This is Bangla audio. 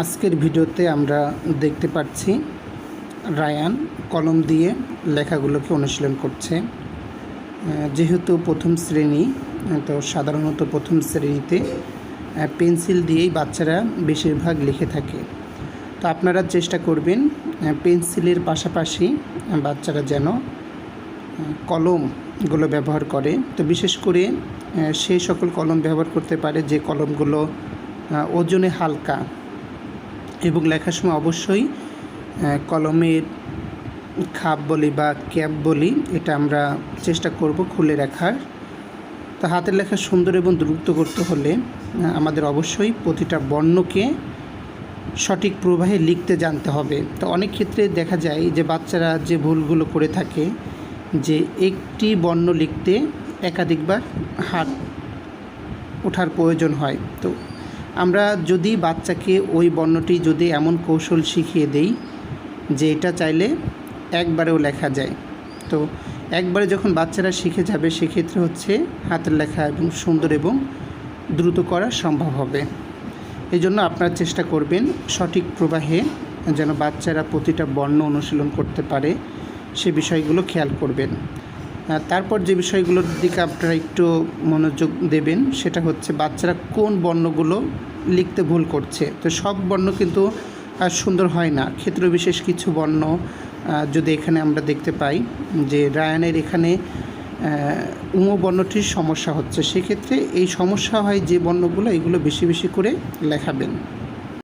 আজকের ভিডিওতে আমরা দেখতে পাচ্ছি রায়ান কলম দিয়ে লেখাগুলোকে অনুশীলন করছে। যেহেতু প্রথম শ্রেণি, তো সাধারণত প্রথম শ্রেণীতে পেন্সিল দিয়েই বাচ্চারা বেশিরভাগ লিখে থাকে। তো আপনারা চেষ্টা করবেন পেন্সিলের পাশাপাশি বাচ্চারা যেন কলমগুলো ব্যবহার করে। তো বিশেষ করে সেই সকল কলম ব্যবহার করতে পারে যে কলমগুলো ওজনে হালকা এবং লেখার সময় অবশ্যই কলমের খাপ বলি বা ক্যাপ বলি, এটা আমরা চেষ্টা করব খুলে রাখার। তো হাতের লেখা সুন্দর এবং দ্রুত করতে হলে আমাদের অবশ্যই প্রতিটা বর্ণকে সঠিক প্রবাহে লিখতে জানতে হবে। তো অনেক ক্ষেত্রে দেখা যায় যে বাচ্চারা যে ভুলগুলো করে থাকে, যে একটি বর্ণ লিখতে একাধিকবার হাত ওঠার প্রয়োজন হয়। তো আমরা যদি বাচ্চাকে ওই বর্ণটি যদি এমন কৌশল শিখিয়ে দেই যে এটা চাইলে একবারেও লেখা যায়। তো একবারে যখন বাচ্চারা শিখে যাবে, সেক্ষেত্রে হচ্ছে হাতের লেখা এবং সুন্দর এবং দ্রুত করা সম্ভব হবে। এই জন্য আপনারা চেষ্টা করবেন সঠিক প্রবাহে যেন বাচ্চারা প্রতিটা বর্ণ অনুশীলন করতে পারে, সে বিষয়গুলো খেয়াল করবেন। তারপর যে বিষয়গুলোর দিকে আপনারা একটু মনোযোগ দেবেন, সেটা হচ্ছে বাচ্চারা কোন বর্ণগুলো লিখতে ভুল করছে। তো সব বর্ণ কিন্তু সুন্দর হয় না। ক্ষেত্র বিশেষ কিছু বর্ণ যদি এখানে আমরা দেখতে পাই যে রায়ানের এখানে উম বর্ণটির সমস্যা হচ্ছে। সেক্ষেত্রে এই সমস্যা হয় যে বর্ণগুলো, এগুলো বেশি বেশি করে লেখাবেন।